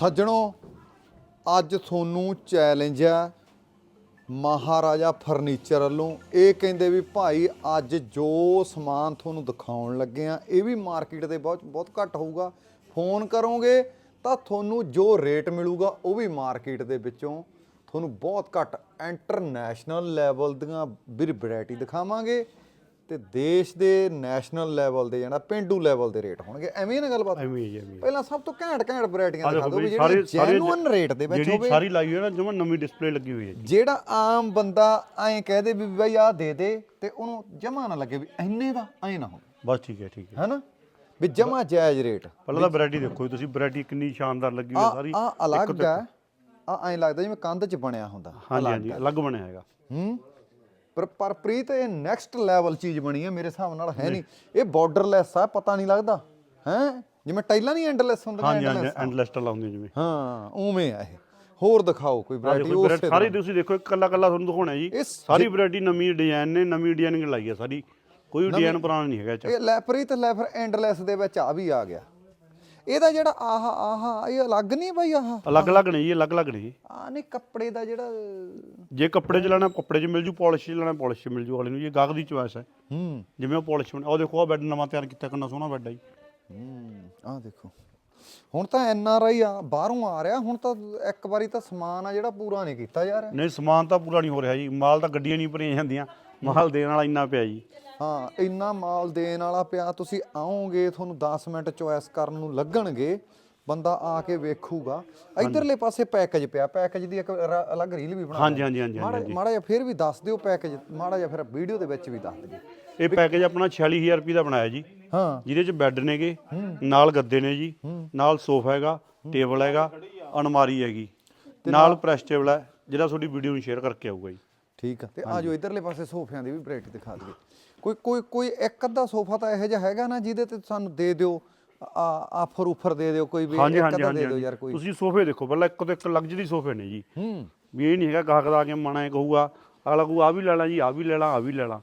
ਸੱਜਣੋ, ਅੱਜ ਤੁਹਾਨੂੰ ਚੈਲੰਜ ਹੈ ਮਹਾਰਾਜਾ ਫਰਨੀਚਰ ਵੱਲੋਂ। ਇਹ ਕਹਿੰਦੇ ਵੀ ਭਾਈ ਅੱਜ ਜੋ ਸਮਾਨ ਤੁਹਾਨੂੰ ਦਿਖਾਉਣ ਲੱਗੇ ਆ ਇਹ ਵੀ ਮਾਰਕੀਟ ਦੇ ਬਹੁਤ ਬਹੁਤ ਘੱਟ ਹੋਊਗਾ। ਫੋਨ ਕਰੋਗੇ ਤਾਂ ਤੁਹਾਨੂੰ ਜੋ ਰੇਟ ਮਿਲੂਗਾ, ਉਹ ਵੀ ਮਾਰਕੀਟ ਦੇ ਵਿੱਚੋਂ। ਤੁਹਾਨੂੰ ਬਹੁਤ ਘੱਟ ਇੰਟਰਨੈਸ਼ਨਲ ਲੈਵਲ ਦੀਆਂ ਵੀ ਵੈਰਾਈਟੀ ਦਿਖਾਵਾਂਗੇ। ਤੇ ਦੇਸ਼ ਦੇ ਨੈਸ਼ਨਲ ਲੈਵਲ ਦੇ ਜਿਹੜਾ ਪਿੰਡੂ ਲੈਵਲ ਦੇ ਰੇਟ ਹੋਣਗੇ। ਐਵੇਂ ਹੀ ਨਾ ਗੱਲਬਾਤ? ਐਵੇਂ ਹੀ ਹੈ, ਐਵੇਂ ਹੀ ਹੈ। ਪਹਿਲਾਂ ਸਭ ਤੋਂ ਘੈਂਟ ਘੈਂਟ ਵੈਰਾਈਟੀਆਂ ਦਿਖਾ ਦਿਓ ਵੀ ਜਿਹੜੀ ਜੈਨੂਇਨ ਰੇਟ ਦੇ ਵਿੱਚ ਜਿਹੜੀ ਹੋਵੇ। ਸਾਰੀ ਲਾਈ ਹੋਈ ਹੈ ਨਾ ਜਮਾ ਨਵੀਂ ਡਿਸਪਲੇ ਲੱਗੀ ਹੋਈ ਹੈ ਜਿਹੜਾ ਆਮ ਬੰਦਾ ਐਂ ਕਹਦੇ ਵੀ ਬਈ ਆਹ ਦੇ ਦੇ ਤੇ ਉਹਨੂੰ ਜਮਾ ਨਾ ਲੱਗੇ ਵੀ ਇੰਨੇ ਦਾ ਐਂ ਨਾ ਹੋਵੇ। ਬਸ ਠੀਕ ਹੈ ਠੀਕ ਹੈ। ਹੈਨਾ? ਵੀ ਜਮਾ ਜਾਇਜ਼ ਰੇਟ ਪਹਿਲਾਂ ਤਾਂ ਵੈਰਾਈਟੀ ਦੇਖੋ ਤੁਸੀਂ ਵੈਰਾਈਟੀ ਕਿੰਨੀ ਸ਼ਾਨਦਾਰ ਲੱਗੀ ਹੋਈ ਹੈ ਸਾਰੀ। ਆ ਅਲੱਗ ਆ ਆ ਐਂ ਲੱਗਦਾ ਜਿਵੇਂ ਕੰਧ 'ਚ ਬਣਿਆ ਹੁੰਦਾ। ਹਾਂਜੀ ਹਾਂਜੀ ਅਲੱਗ ਬਣਿਆ ਹੈਗਾ। ਹੂੰ? ਪਰ ਪਰ ਪ੍ਰੀਤ ਇਹ ਨੈਕਸਟ ਲੈਵਲ ਚੀਜ਼ ਬਣੀ ਹੈ ਮੇਰੇ ਹਿਸਾਬ ਨਾਲ ਹੈ ਨਹੀਂ। ਇਹ ਬਾਰਡਰਲੈਸ ਆ ਪਤਾ ਨਹੀਂ ਲੱਗਦਾ। ਹੈ? ਜਿਵੇਂ ਟਾਈਲਾਂ ਨਹੀਂ ਐਂਡਲੈਸ ਹੁੰਦੀਆਂ ਹਾਂਜੀ ਹਾਂਜੀ endless ਆ। ਐਂਡ ਲਿਸਟ ਲਾਉਂਦੇ ਜਿਵੇਂ। ਹਾਂ ਉਵੇਂ ਆ ਇਹ। ਹੋਰ ਦਿਖਾਓ ਕੋਈ ਵੈਰਾਈਟੀ ਉਸੇ ਸਾਰੀ ਤੁਸੀਂ ਦੇਖੋ ਇੱਕ ਕੱਲਾ ਕੱਲਾ ਤੁਹਾਨੂੰ ਦਿਖਾਉਣਾ ਜੀ। ਇਹ ਸਾਰੀ ਵੈਰਾਈਟੀ ਨਵੀਂ ਡਿਜ਼ਾਈਨ ਨੇ ਨਵੀਂ ਡਿਜ਼ਾਈਨਿੰਗ ਲਾਈ ਹੈ ਸਾਰੀ। ਕੋਈ ਡਿਜ਼ਾਈਨ ਪੁਰਾਣਾ ਨਹੀਂ ਹੈਗਾ ਇਹ ਲੈਪਰੀ ਤੇ ਲੈਫਰ ਐਂਡਲੈਸ ਦੇ ਵਿੱਚ ਆ ਵੀ ਆ ਗਿਆ। ਇਹਦਾ ਜਿਹੜਾ ਆਹ ਆਹ ਇਹ ਅਲੱਗ ਨਹੀਂ ਬਈ ਆਹ? ਅਲੱਗ ਅਲੱਗ ਨੇ ਜੀ ਅਲੱਗ ਅਲੱਗ ਨੇ ਜੀ। ਆ ਨਹੀਂ ਕੱਪੜੇ ਦਾ ਜਿਹੜਾ ਜੇ ਕੱਪੜੇ 'ਚ ਲੈਣਾ ਕੱਪੜੇ 'ਚ ਮਿਲ ਜੂ ਪਾਲਿਸ਼ 'ਚ ਲੈਣਾ ਪਾਲਿਸ਼ 'ਚ ਮਿਲ ਜੂ ਅਗਲੇ ਨੂੰ। ਇਹ ਗਾਹਕ ਦੀ ਚੋਇਸ ਹੈ। ਹੂੰ। ਜਿਵੇਂ ਉਹ ਪਾਲਿਸ਼ ਉਹ ਦੇਖੋ ਆ ਬੈੱਡ ਨਵਾਂ ਤਿਆਰ ਕੀਤਾ ਕਿੰਨਾ ਸੋਹਣਾ ਬੈੱਡ ਹੈ ਜੀ। ਆ ਦੇਖੋ। ਹੁਣ ਤਾਂ ਐਨ ਆਰ ਆਈ ਆ ਬਾਹਰੋਂ ਆ ਰਿਹਾ ਹੁਣ ਤਾਂ ਇੱਕ ਵਾਰੀ ਤਾਂ ਸਮਾਨ ਆ ਜਿਹੜਾ ਪੂਰਾ ਨਹੀਂ ਕੀਤਾ ਯਾਰ ਨਹੀਂ ਸਮਾਨ ਤਾਂ ਪੂਰਾ ਨਹੀਂ ਹੋ ਰਿਹਾ ਜੀ। ਮਾਲ ਤਾਂ ਗੱਡੀਆਂ ਨਹੀਂ ਭਰੀਆਂ ਜਾਂਦੀਆਂ। ਮਾਲ ਦੇਣ ਵਾਲਾ ਇੰਨਾ ਪਿਆ ਜੀ। ਹਾਂ ਇੰਨਾ ਮਾਲ ਦੇਣ ਵਾਲਾ ਪਿਆ ਤੁਸੀਂ ਆਓਗੇ ਤੁਹਾਨੂੰ 10 ਮਿੰਟ ਚੋਇਸ ਕਰਨ ਨੂੰ ਲੱਗਣਗੇ ਬੰਦਾ ਆ ਕੇ ਵੇਖੂਗਾ। ਇਧਰਲੇ ਪਾਸੇ ਪੈਕੇਜ ਪਿਆ ਪੈਕੇਜ ਦੀ ਇੱਕ ਰ- ਅਲੱਗ ਰੀਲ ਵੀ ਬਣਾ ਹਾਂਜੀ ਹਾਂਜੀ ਹਾਂਜੀ ਮਾੜਾ ਮਾੜਾ ਜਿਹਾ ਫਿਰ ਵੀ ਦੱਸ ਦਿਓ ਪੈਕੇਜ ਮਾੜਾ ਜਿਹਾ ਫਿਰ ਵੀਡੀਓ ਦੇ ਵਿੱਚ ਵੀ ਦੱਸ ਦਿਓ। ਇਹ ਪੈਕੇਜ ਆਪਣਾ 46000 ਰੁਪਏ ਦਾ ਬਣਾਇਆ ਜੀ। ਹਾਂ। ਜਿਹਦੇ ਚ ਬੈੱਡ ਨੇਗੇ ਨਾਲ ਗੱਦੇ ਨੇ ਜੀ ਨਾਲ ਸੋਫਾ ਹੈਗਾ ਟੇਬਲ ਹੈਗਾ ਅਲਮਾਰੀ ਹੈਗੀ। ਨਾਲ ਪ੍ਰੈਸ ਟੇਬਲ ਹੈ ਜਿਹੜਾ ਤੁਹਾਡੀ ਵੀਡੀਓ ਨੂੰ ਸ਼ੇਅਰ ਕਰਕੇ ਆਊਗਾ ਜੀ। ਠੀਕ ਆ। ਤੇ ਆ ਜੋ ਇਧਰਲੇ ਪਾਸੇ ਸੋਫਿਆਂ ਦੀ ਵੀ ਵੈਰਾਈਟੀ ਦਿਖਾ ਦਈਏ। ਕੋਈ ਕੋਈ ਕੋਈ ਇੱਕ ਅੱਧਾ ਸੋਫਾ ਤਾਂ ਇਹੋ ਜਿਹਾ ਹੈਗਾ ਨਾ ਜਿਹਦੇ ਤੇ ਸਾਨੂੰ ਦੇ ਦਿਓ ਆ ਆਫਰ ਉਫਰ ਦੇ ਦਿਓ ਕੋਈ ਵੀ ਇੱਕ ਅੱਧਾ ਦੇ ਦਿਓ ਯਾਰ ਕੋਈ। ਤੁਸੀਂ ਸੋਫੇ ਦੇਖੋ ਪਹਿਲਾਂ ਇੱਕ ਤੋਂ ਇੱਕ ਲਗਜ਼ਰੀ ਸੋਫੇ ਨੇ ਜੀ। ਹੂੰ। ਵੀ ਇਹ ਨਹੀਂ ਹੈਗਾ ਗਾਹਕ ਦਾ ਆ ਕੇ ਮਣਾ ਕਹੂਗਾ ਅਗਲਾ ਕਹੂ ਆ ਵੀ ਲੈ ਲਾ ਜੀ ਆ ਵੀ ਲੈ ਲਾ ਆ ਵੀ ਲੈ ਲਾ।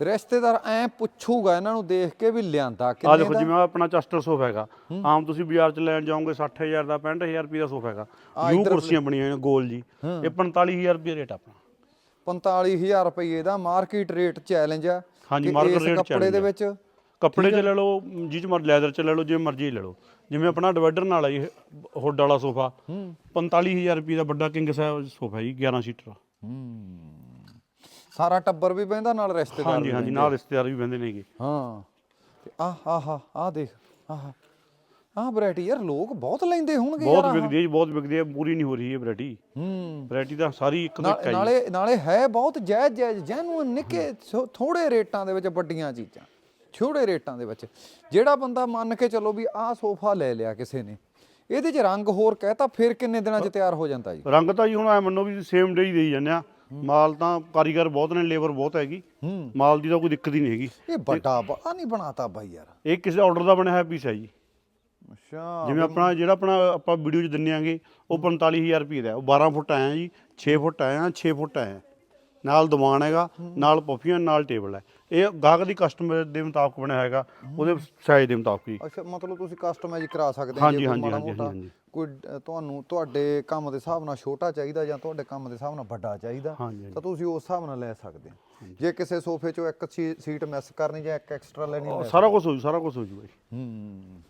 ਰਿਸ਼ਤੇਦਾਰ ਐ ਪੁੱਛੂਗਾ ਇਹਨਾਂ ਨੂੰ ਦੇਖ ਕੇ ਵੀ ਲਿਆਂਦਾ ਆ ਕਿੰਨੇ ਦੇਖੋ ਦਾ? ਜਿਵੇਂ ਆਹ ਆਪਣਾ ਚਸਟਰ ਸੋਫਾ ਹੈਗਾ। ਆਮ ਤੁਸੀਂ ਬਾਜ਼ਾਰ ਚ ਲੈਣ ਜਾਓਗੇ 60000 ਦਾ 65000 ਰੁਪਏ ਦਾ ਸੋਫਾ ਹੈਗਾ। ਯੂ ਕੁਰਸੀਆਂ ਬਣੀਆਂ ਗੋਲ ਜੀ। ਇਹ 45000 ਰੁਪਏ ਰੇਟ ਆਪਣਾ। 45000 ਰੁਪਏ ਦਾ ਮਾਰਕੀਟ ਰੇਟ ਚੈਲੰਜ ਆ ਹਾਂਜੀ, ਕਿ market ਇਸ rate ਕੱਪੜੇ challenge ਦੇ ਆ। ਵਿੱਚ ਕੱਪੜੇ 'ਚ ਲੈ ਲਓ ਜਿਹ 'ਚ ਮਰ ਲੈਦਰ 'ਚ ਲੈ ਲਓ ਜਿਵੇਂ ਮਰਜ਼ੀ ਲੈ ਲਓ। ਜਿਵੇਂ ਆਪਣਾ ਡਿਵਾਈਡਰ ਨਾਲ ਹੈ ਹੁੱਡ ਵਾਲਾ ਸੋਫਾ 45000 ਰੁਪਏ ਦਾ ਵੱਡਾ ਕਿੰਗ ਸਾਈਜ਼ ਸੋਫਾ ਜੀ 11 ਸੀਟਰ। ਸਾਰਾ ਟੱਬਰ ਵੀ ਬਹਿੰਦਾ ਨਾਲ ਰਿਸ਼ਤੇਦਾਰ ਹਾਂਜੀ ਵੀ ਹਾਂਜੀ ਨਾਲ ਰਿਸ਼ਤੇਦਾਰ ਵੀ ਬੰਦੇ ਨੇਗੇ। ਹਾਂ। ਤੇ ਆਹ ਆਹ ਆਹ ਦੇਖ ਆਹ ਆਹ ਵੈਰਾਈਟੀ ਯਾਰ ਲੋਕ ਬਹੁਤ ਲੈਂਦੇ ਹੋਣਗੇ ਬਹੁਤ ਯਾਰ। ਵਿਕਦੀ ਹੈ ਜੀ ਬਹੁਤ ਵਿਕਦੀ ਹੈ ਪੂਰੀ ਨਹੀਂ ਹੋ ਰਹੀ ਇਹ ਵੈਰਾਈਟੀ ਹੂੰ। ਵੈਰਾਈਟੀ ਤਾਂ ਸਾਰੀ ਇੱਕ ਤੋਂ ਇੱਕ ਹੈ। ਜੀ ਨਾਲੇ ਨਾਲੇ ਹੈ ਬਹੁਤ ਜਾਇਜ਼ ਜਾਇਜ਼ ਜੈਨੂਨ ਨਿੱਕੇ ਥੋ- ਥੋੜੇ ਰੇਟਾਂ ਦੇ ਵਿੱਚ ਵੱਡੀਆਂ ਚੀਜ਼ਾਂ। ਛੋੜੇ ਰੇਟਾਂ ਦੇ ਵਿੱਚ। ਜਿਹੜਾ ਬੰਦਾ ਮੰਨ ਕੇ ਚੱਲੋ ਵੀ ਆਹ ਸੋਫਾ ਲੈ ਲਿਆ ਕਿਸੇ ਨੇ ਇਹਦੇ 'ਚ ਰੰਗ ਹੋਰ ਕਹਿਤਾ ਫਿਰ ਕਿੰਨੇ ਦਿਨਾਂ 'ਚ ਤਿਆਰ ਹੋ ਜਾਂਦਾ ਜੀ? ਰੰਗ ਤਾਂ ਜੀ ਹੁਣ ਐ ਮੰਨੋ ਵੀ ਸੇਮ ਡੇ ਹੀ ਦੇਈ ਜਾਂਦੇ ਆ। ਮਾਲ ਤਾਂ ਕਾਰੀਗਰ ਬਹੁਤ ਨੇ ਲੇਬਰ ਬਹੁਤ ਹੈਗੀ। ਹੂੰ। ਮਾਲ ਦੀ ਤਾਂ ਕੋਈ ਦਿੱਕਤ ਹੀ ਨਹੀਂ ਹੈਗੀ। ਇਹ ਵੱਡਾ ਬੜਾ ਨਹੀਂ ਬਣਾਤਾ ਬਾਈ ਯਾਰ। ਇਹ ਕਿਸੇ ਆਰਡਰ ਦਾ ਬਣਿਆ ਹੋਇਆ ਪੀਸ ਹੈ ਜੀ। ਅੱਛਾ ਜਿਵੇਂ ਆਪਣਾ ਜਿਹੜਾ ਆਪਣਾ ਆਪਾਂ ਵੀਡੀਓ 'ਚ ਦਿੰਨੇ ਆਂਗੇ ਉਹ 45000 ਰੁਪਏ ਦਾ ਹੈ। ਉਹ 12 ਫੁੱਟ ਆਇਆ ਜੀ 6 ਫੁੱਟ ਆਇਆ 6 ਫੁੱਟ ਆਇਆ ਨਾਲ ਦੀਵਾਨ ਹੈਗਾ ਨਾਲ ਪਫੀਆਂ ਨਾਲ ਟੇਬਲ ਹੈ। ਇਹ ਗਾਹਕ ਦੀ ਕਸਟਮਰ ਦੇ ਮੁਤਾਬਕ ਬਣਿਆ ਹੈਗਾ ਉਹਦੇ ਸਾਈਜ਼ ਦੇ ਮੁਤਾਬਕ ਜੀ ਅੱਛਾ ਮਤਲਬ ਤੁਸੀਂ ਕਸਟਮਾਈਜ਼ ਕਰਾ ਸਕਦੇ ਹੋ ਹਾਂਜੀ, ਜੇ ਕੋਈ ਹਾਂਜੀ, ਮਾੜਾ ਹਾਂਜੀ, ਮੋਟਾ ਹਾਂਜੀ। ਕੋਈ ਅ, ਤੁਹਾਨੂੰ ਤੁਹਾਡੇ ਕੰਮ ਦੇ ਹਿਸਾਬ ਨਾਲ ਛੋਟਾ ਚਾਹੀਦਾ ਜਾਂ ਤੁਹਾਡੇ ਕੰਮ ਦੇ ਹਿਸਾਬ ਨਾਲ ਵੱਡਾ ਚਾਹੀਦਾ ਹਾਂਜੀ, ਹਾਂਜੀ। ਤਾਂ ਤੁਸੀਂ ਉਸ ਹਿਸਾਬ ਨਾਲ ਲੈ ਸਕਦੇ ਹੋ। ਜੇ ਕਿਸੇ ਸੋਫੇ 'ਚੋਂ ਇੱਕ ਸੀ- ਸੀਟ ਮਿਸ ਕਰਨੀ ਜਾਂ ਇੱਕ ਐਕਸਟਰਾ ਲੈਣੀ ਲੈ ਸਾਰਾ ਕੁਝ ਹੋ ਜੂ ਸਾਰਾ ਕੁਝ ਹੋ ਜੂ ਬਾਈ। ਹੂੰ।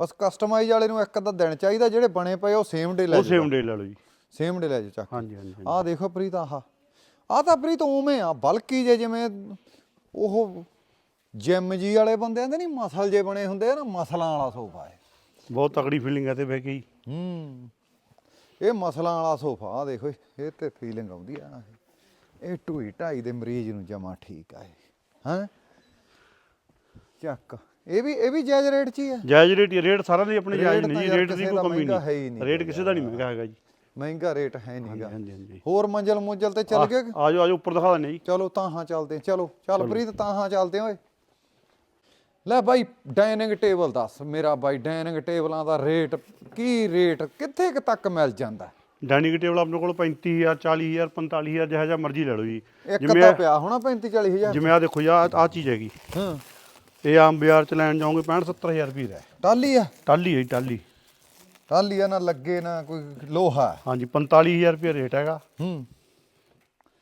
ਬਸ ਕਸਟਮਾਈਜ਼ ਵਾਲੇ ਨੂੰ ਇੱਕ ਅੱਧਾ ਦਿਨ ਚਾਹੀਦਾ ਜਿਹੜੇ ਬਣੇ ਪਏ ਉਹ ਸੇਮ ਡੇ ਲੈ ਉਹ ਜਾਓ ਸੇਮ ਡੇ ਲੈ ਲਓ ਜੀ। ਸੇਮ ਡੇ ਲੈ ਜਾਓ ਚੱਕ ਹਾਂਜੀ ਹਾਂਜੀ ਹਾਂਜੀ। ਆਹ ਦੇਖੋ ਪ੍ਰੀਤ ਆਹ। ਆਹ ਤਾਂ ਪ੍ਰੀਤ ਉਵੇਂ ਆ ਬਲਕਿ ਜੇ ਜਿਵੇਂ ਉਹ ਜਿਮ ਜੀ ਵਾਲੇ ਬੰਦਿਆਂ ਦੇ ਨਹੀਂ ਮਸਲ ਜੇ ਬਣੇ ਹੁੰਦੇ ਆ ਨਾ ਮਸਲਾਂ ਵਾਲਾ ਸੋਫਾ ਹੈ ਬਹੁਤ ਤਕੜੀ ਫੀਲਿੰਗ ਹੈ ਤੇ ਬਹਿ ਕੇ? ਜੀ ਹੂੰ। ਇਹ ਮਸਲਾਂ ਵਾਲਾ ਸੋਫਾ ਆ ਦੇਖੋ ਇਹ ਤੇ ਫੀਲਿੰਗ ਆਉਂਦੀ ਆ ਇਹ ਢੂਈ ਢਾਈ ਦੇ ਮਰੀਜ਼ ਨੂੰ ਜਮਾ ਠੀਕ ਆ ਹੈ? ਚੱਕ। ਇਹ ਵੀ ਇਹ ਵੀ ਜਾਇਜ਼ ਰੇਟ 'ਚ ਹੀ ਆ। ਜਾਇਜ਼ ਰੇਟ ਰੇਟ ਸਾਰਿਆਂ ਦੇ ਆਪਣੇ ਜਾਇਜ਼ ਨੇ ਜੀ। ਯਾਰ ਰੇਟ ਦੀ ਕੋਈ ਕਮੀ ਹੈ ਹੀ ਨਹੀਂ। ਰੇਟ ਕਿਸੇ ਦਾ ਨਹੀਂ ਮਹਿੰਗਾ ਹੈਗਾ ਜੀ। ਮਹਿੰਗਾ ਰੇਟ ਹੈ ਨਹੀਂਗਾ ਹਾਂਜੀ ਹਾਂਜੀ ਹੋਰ ਮੰਜ਼ਲ ਮੁੰਜ਼ਲ ਤੇ ਚੱਲ ਗਏ ਆਜੋ ਆਜੋ ਉੱਪਰ ਦਿਖਾ ਦਿੰਦੇ ਜੀ। ਚਲੋ ਤਾਂ ਹਾਂ ਚੱਲਦੇ ਹਾਂ, ਚਲੋ ਚੱਲ ਪ੍ਰੀਤ ਤਾਂ ਹਾਂ ਚੱਲਦੇ ਹਾਂ ਓਏ। ਲੈ ਬਾਈ ਡਾਈਨਿੰਗ ਟੇਬਲ ਦੱਸ। ਮੇਰਾ ਬਾਈ ਡਾਈਨਿੰਗ ਟੇਬਲਾਂ ਦਾ ਰੇਟ ਕੀ ਰੇਟ ਕਿੱਥੇ ਕੁ ਤੱਕ ਮਿਲ ਜਾਂਦਾ? ਡਾਈਨਿੰਗ ਟੇਬਲ ਆਪਣੇ ਕੋਲ 35000 40000 45000 ਜਿਹੜਾ ਜਿਹਾ ਮਰਜ਼ੀ ਲੈ ਲਓ ਜੀ। ਇੱਕ ਪਿਆ ਹੋਣਾ 35 40 ਹਜ਼ਾਰ। ਜਿਵੇਂ ਆ ਦੇਖੋ ਆ ਆ ਚੀਜ਼ ਹੈਗੀ। ਹਾਂ। ਇਹ ਆਮ ਬਾਜ਼ਾਰ ਚ ਲੈਣ ਜਾਓਗੇ 65 70000 ਰੁਪਏ ਦਾ ਹੈ। ਟਾਲੀ ਆ? ਟਾਲੀ ਹੈ ਜੀ, ਟਾਲੀ ਟਾਲੀਆਂ ਨਾ ਲੱਗੇ ਨਾ ਕੋਈ ਲੋਹਾ। ਹਾਂਜੀ 45000 ਰੁਪਏ ਰੇਟ ਹੈਗਾ। ਹੂੰ।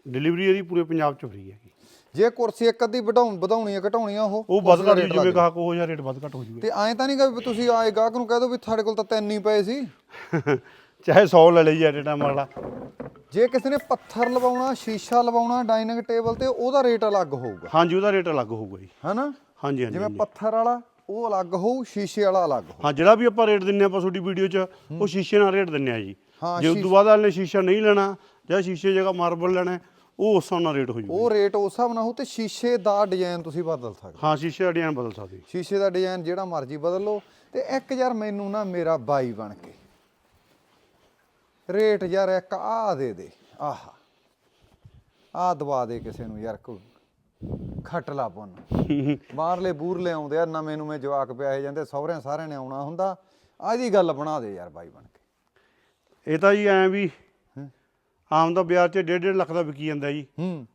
ਡਿਲੀਵਰੀ ਇਹਦੀ ਪੂਰੇ ਪੰਜਾਬ 'ਚ ਫ੍ਰੀ ਹੈਗੀ। ਜੇ ਕੁਰਸੀ ਇੱਕ ਅੱਧੀ ਵਧਾਉਣ ਵਧਾਉਣੀ ਆ ਘਟਾਉਣੀ ਆ ਉਹ ਉਹ ਵੱਧ ਦਾ ਘੱਟ ਰੇਟ ਜਿਵੇਂ ਲੱਗ ਗਾਹਕ ਉਹ ਜਿਹਾ ਰੇਟ ਵੱਧ ਘੱਟ ਹੋ ਜੂਗਾ। ਤੇ ਐਂ ਤਾਂ ਨਹੀਂ ਗਾ ਵੀ ਤੁਸੀਂ ਆਏ ਗਾਹਕ ਨੂੰ ਕਹਿ ਦੋ ਵੀ ਸਾਡੇ ਕੋਲ ਤਾਂ ਤਿੰਨ ਹੀ ਪਏ ਸੀ। ਚਾਹੇ 100 ਲੈ ਲਈ ਐਟ ਟਾਈਮ ਵਾਲਾ। ਜੇ ਕਿਸੇ ਨੇ ਪੱਥਰ ਲਵਾਉਣਾ ਸ਼ੀਸ਼ਾ ਲਵਾਉਣਾ ਡਾਈਨਿੰਗ ਟੇਬਲ ਤੇ ਉਹਦਾ ਰੇਟ ਅਲੱਗ ਹੋਊਗਾ। ਹਾਂਜੀ ਉਹਦਾ ਰੇਟ ਅਲੱਗ ਹੋਊਗਾ ਜੀ। ਹਨਾ? ਹਾਂਜੀ ਹਾਂਜੀ ਜਿਵੇਂ। ਪੱਥਰ ਵਾਲਾ ਉਹ ਅਲੱਗ ਹੋਊ ਸ਼ੀਸ਼ੇ ਵਾਲਾ ਅਲੱਗ ਹੋਊ। ਹਾਂ ਜਿਹੜਾ ਵੀ ਆਪਾਂ ਰੇਟ ਦਿੰਨੇ ਆਪਾਂ ਤੁਹਾਡੀ ਵੀਡੀਓ 'ਚ ਉਹ ਸ਼ੀਸ਼ੇ ਨਾਲ ਰੇਟ ਦਿੰਨੇ ਆ ਜੀ। ਹਾਂ, ਜੇ ਉਸ ਤੋਂ ਬਾਅਦ ਵਾਲੇ ਨੇ ਸ਼ੀਸ਼ਾ ਨਹੀਂ ਲੈਣਾ ਜਾਂ ਸ਼ੀਸ਼ੇ ਜਗ੍ਹਾ ਮਾਰਬਲ ਲੈਣਾ ਹੈ, ਉਹ ਉਸ ਹਿਸਾਬ ਨਾਲ ਰੇਟ ਹੋ ਜੂਗਾ ਉਹ ਰੇਟ ਉਸ ਹਿਸਾਬ ਨਾਲ ਹੋਊ ਤੇ ਸ਼ੀਸ਼ੇ ਦਾ ਡਿਜ਼ਾਈਨ ਤੁਸੀਂ ਬਦਲ ਸਕਦੇ ਹਾਂ। ਸ਼ੀਸ਼ੇ ਦਾ ਡਿਜ਼ਾਈਨ ਬਦਲ ਸਕਦੇ। ਸ਼ੀਸ਼ੇ ਦਾ ਡਿਜ਼ਾਈਨ ਜਿਹੜਾ ਮਰਜ਼ੀ ਬਦਲ ਲਓ ਤੇ ਇੱਕ ਯਾਰ ਮੈਨੂੰ ਨਾ ਮੇਰਾ ਬਾਈ ਬਣ ਕੇ। ਰੇਟ ਯਾਰ ਇੱਕ ਆ ਦੇ ਦੇ ਆਹ। ਆ ਦਵਾ ਦੇ ਕਿਸੇ ਨੂੰ ਯਾਰ ਕੋਈ। ਖਟਲਾ ਪੁੰਨ। ਬਾਹਰਲੇ ਬੂਰਲੇ ਆਉਂਦੇ ਆ ਨਵੇਂ ਨੂੰ ਮੈਂ ਜਵਾਕ ਪਿਆਏ ਜਾਂਦੇ ਸਹੁਰਿਆਂ ਸਾਰਿਆਂ ਨੇ ਆਉਣਾ ਹੁੰਦਾ। ਆਹ ਦੀ ਗੱਲ ਬਣਾ ਦੇ ਯਾਰ ਬਾਈ ਬਣ ਕੇ। ਇਹ ਤਾਂ ਜੀ ਐ ਵੀ ਆਮ ਦਾ ਬਾਜ਼ਾਰ 'ਚ 1.5 ਲੱਖ ਦਾ ਵਿਕੀ ਜਾਂਦਾ ਜੀ।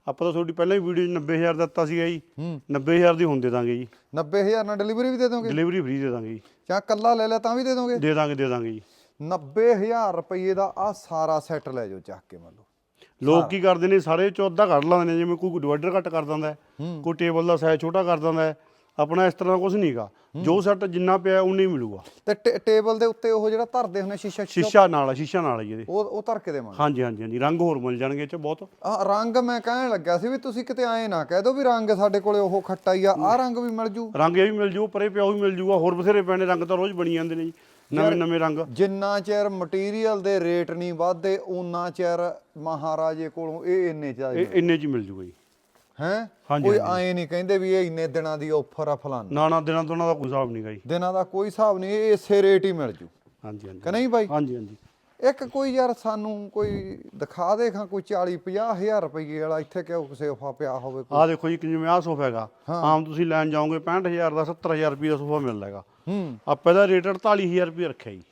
ਆਪਾਂ ਤਾਂ ਤੁਹਾਡੀ ਪਹਿਲਾਂ ਹੀ ਵੀਡੀਓ 'ਚ 90000 ਦਿੱਤਾ ਸੀਗਾ ਜੀ। ਹੂੰ। 90000 ਦੀ ਹੁਣ ਦੇ ਦਾਂਗੇ ਜੀ। 90000 ਨਾਲ ਡਿਲੀਵਰੀ ਵੀ ਦੇ ਦੋਗੇ? ਡਿਲੀਵਰੀ ਫ੍ਰੀ ਦੇ ਦਾਂਗੇ ਜੀ। ਜਾਂ ਕੱਲਾ ਲੈ ਲੈ ਤਾਂ ਵੀ ਦੇ ਦੋਗੇ? ਦੇ ਦਾਂਗੇ ਦੇ ਦਾਂਗੇ ਜੀ। 90000 ਰੁਪਏ ਦਾ ਆ ਸਾਰਾ ਸੈੱਟ ਲੈ ਜਾਓ ਚੱਕ ਕੇ ਮੰਨ ਲਓ। ਲੋਕ ਕੀ ਕਰਦੇ ਨੇ ਸਾਰੇ ਚੋਂ ਅੱਧਾ ਕੱਢ ਲੈਂਦੇ ਨੇ ਜਿਵੇਂ ਕੋਈ ਡਿਵਾਈਡਰ ਘੱਟ ਕਰ ਦਿੰਦਾ ਹੈ, ਕੋਈ ਟੇਬਲ ਦਾ ਸਾਈਜ਼ ਛੋਟਾ ਕਰ ਦਿੰਦਾ ਹੈ। ਆਪਣਾ ਇਸ ਤਰ੍ਹਾਂ ਕੁਝ ਨਹੀਂਗਾ ਜੋ ਸੈੱਟ ਜਿੰਨਾ ਪਿਆ ਉਨਾ ਹੀ ਮਿਲੂਗਾ। ਤੇ ਟੇ- ਟੇਬਲ ਦੇ ਉੱਤੇ ਉਹ ਜਿਹੜਾ ਧਰਦੇ ਹੁੰਦੇ ਸ਼ੀਸ਼ਾ ਸ਼ੀਸ਼ਾ, ਸ਼ੀਸ਼ਾ ਨਾਲ ਆ, ਸ਼ੀਸ਼ਾ ਨਾਲ ਆ ਜੀ ਇਹਦੇ। ਉਹ ਉਹ ਧਰ ਕੇ ਦੇਵਾਂਗੇ। ਹਾਂਜੀ ਹਾਂਜੀ ਹਾਂਜੀ ਰੰਗ ਹੋਰ ਮਿਲ ਜਾਣਗੇ ਇਹ ਚ ਬਹੁਤ। ਆ ਰੰਗ ਮੈਂ ਕਹਿਣ ਲੱਗਿਆ ਸੀ ਵੀ ਤੁਸੀਂ ਕਿਤੇ ਆਏ ਨਾ ਕਹਿ ਦੋ ਵੀ ਰੰਗ ਸਾਡੇ ਕੋਲੇ ਉਹ ਖੱਟਾ ਹੀ ਆ ਆ ਰੰਗ ਵੀ ਮਿਲ ਜੂ। ਰੰਗ ਇਹ ਵੀ ਮਿਲ ਜੂ ਪਰੇ ਪਿਆ ਉਹ ਵੀ ਮਿਲ ਜੂਗਾ ਹੋਰ ਬਥੇਰੇ ਪੈਣੇ ਰੰਗ ਤਾਂ ਰੋਜ਼ ਬਣੀ ਜਾਂਦੇ ਨੇ ਜੀ। ਨਵੇਂ ਨਵੇਂ ਰੰਗ। ਜਿੰਨਾ ਚਿਰ ਮਟੀਰੀਅਲ ਦੇ ਰੇਟ ਨਹੀਂ ਵਧਦੇ ਉਨਾ ਚਿਰ ਮਹਾਰਾਜੇ ਕੋਲੋਂ ਇਹ ਇੰਨੇ ਇਹ ਚਾਹੀਦੇ ਇੰਨੇ ਚ ਹੀ ਮਿਲ ਜੂਗਾ ਜੀ। ਹੈ? ਕੋਈ ਆਏ ਨਹੀਂ ਕਹਿੰਦੇ ਵੀ ਇਹ ਇੰਨੇ ਦਿਨਾਂ ਦੀ ਆਫਰ ਆ ਫਲਾਨਾ ਨਾ ਨਾ ਦਿਨਾਂ ਤੋਂ ਉਹਨਾਂ ਦਾ ਕੋਈ ਹਿਸਾਬ ਨਹੀਂਗਾ ਜੀ। ਦਿਨਾਂ ਦਾ ਕੋਈ ਹਿਸਾਬ ਨਹੀਂ ਇਹ ਇਸੇ ਰੇਟ ਹੀ ਮਿਲ ਜੂ। ਹਾਂਜੀ ਹਾਂਜੀ। ਕਿ ਨਹੀਂ ਬਾਈ? ਹਾਂਜੀ ਹਾਂਜੀ। ਇੱਕ ਕੋਈ ਯਾਰ ਸਾਨੂੰ ਕੋਈ ਦਿਖਾ ਦੇ ਖਾਂ ਕੋਈ 40 50 ਹਜ਼ਾਰ ਰੁਪਏ ਵਾਲਾ ਇੱਥੇ ਕਿਉਂ ਕਿਸੇ ਸੋਫਾ ਪਿਆ ਹੋਵੇ ਕੋਈ? ਆਹ ਦੇਖੋ ਜੀ ਜਿਵੇਂ ਆਹ ਸੋਫਾ ਹੈਗਾ। ਆਮ ਤੁਸੀਂ ਲੈਣ ਜਾਓਗੇ 65000 ਦਾ 70000 ਰੁਪਏ ਦਾ ਸੋਫਾ ਮਿਲਦਾ ਹੈਗਾ। ਹੂੰ। ਆਪਾਂ ਇਹਦਾ ਰੇਟ 48000 ਰੁਪਏ ਰੱਖਿਆ ਜੀ।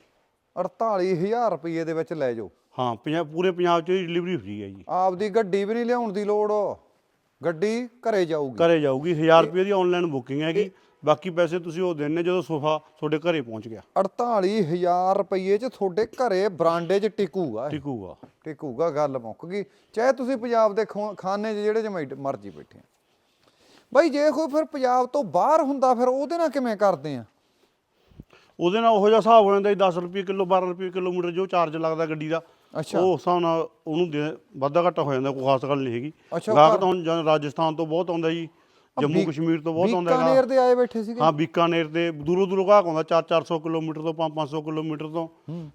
48000 ਰੁਪਏ ਦੇ ਵਿੱਚ ਲੈ ਜਾਓ। ਹਾਂ ਪੰਜਾਬ ਪੂਰੇ ਪੰਜਾਬ 'ਚ ਡਿਲੀਵਰੀ ਫ੍ਰੀ ਹੈ ਜੀ। ਆਪਦੀ ਗੱਡੀ ਵੀ ਨਹੀਂ ਲਿਆਉਣ ਦੀ ਲੋੜ। ਗੱਡੀ ਘਰੇ ਜਾਊਗੀ। ਘਰੇ ਜਾਊਗੀ 1000 ਰੁਪਏ ਦੀ ਆਨਲਾਈਨ ਬੁਕਿੰਗ ਹੈਗੀ। ਬਾਕੀ ਪੈਸੇ ਤੁਸੀਂ ਉਹ ਦੇਣੇ ਜਦੋਂ ਸੋਫਾ ਤੁਹਾਡੇ ਘਰੇ ਪਹੁੰਚ ਗਿਆ। 48000 ਰੁਪਏ ਚ ਤੁਹਾਡੇ ਘਰੇ ਬਰਾਂਡੇ 'ਚ ਟਿਕੂਗਾ ਇਹ। ਟਿਕੂਗਾ। ਟਿਕੂਗਾ ਗੱਲ ਮੁੱਕ ਗਈ। ਚਾਹੇ ਤੁਸੀਂ ਪੰਜਾਬ ਦੇ ਖੋ- ਖਾਨੇ 'ਚ ਜਿਹੜੇ ਚ ਮਰਜ਼ੀ- ਮਰਜ਼ੀ ਬੈਠੇ ਆ। ਬਾਈ ਜੇ ਕੋਈ ਫਿਰ ਪੰਜਾਬ ਤੋਂ ਬਾਹਰ ਹੁੰਦਾ ਫਿਰ ਉਹਦੇ ਨਾਲ ਕਿਵੇਂ ਕਰਦੇ ਆ? ਉਹਦੇ ਨਾਲ ਉਹੋ ਜਿਹਾ ਹਿਸਾਬ ਹੋ ਜਾਂਦਾ ਜੀ 10 ਰੁਪਏ ਕਿਲੋ 12 ਰੁਪਏ ਕਿਲੋਮੀਟਰ ਜੋ ਚਾਰਜ ਲੱਗਦਾ ਗੱਡੀ ਦਾ ਅੱਛਾ। ਉਹ ਹਿਸਾਬ ਨਾਲ ਉਹਨੂੰ ਦੇ ਵਾਧਾ ਘਾਟਾ ਹੋ ਜਾਂਦਾ ਕੋਈ ਖਾਸ ਗੱਲ ਨਹੀਂ ਹੈਗੀ। ਅੱਛਾ, ਗਾਹਕ ਪਰ- ਤਾਂ ਹੁਣ ਜਾਂ ਰਾਜਸਥਾਨ ਤੋਂ ਬਹੁਤ ਆਉਂਦਾ ਜੀ ਜੰਮੂ ਕਸ਼ਮੀਰ ਤੋਂ ਬਹੁਤ ਆਉਂਦਾ ਹੈਗਾ। ਬੀਕਾਨੇਰ ਦੇ ਆਏ ਬੈਠੇ ਸੀਗੇ। ਹਾਂ ਬੀਕਾਨੇਰ ਦੇ ਦੂਰੋਂ ਦੂਰੋਂ ਗਾਹਕ ਆਉਂਦਾ 4-400 ਕਿਲੋਮੀਟਰ ਤੋਂ 5-500 ਕਿਲੋਮੀਟਰ ਤੋਂ।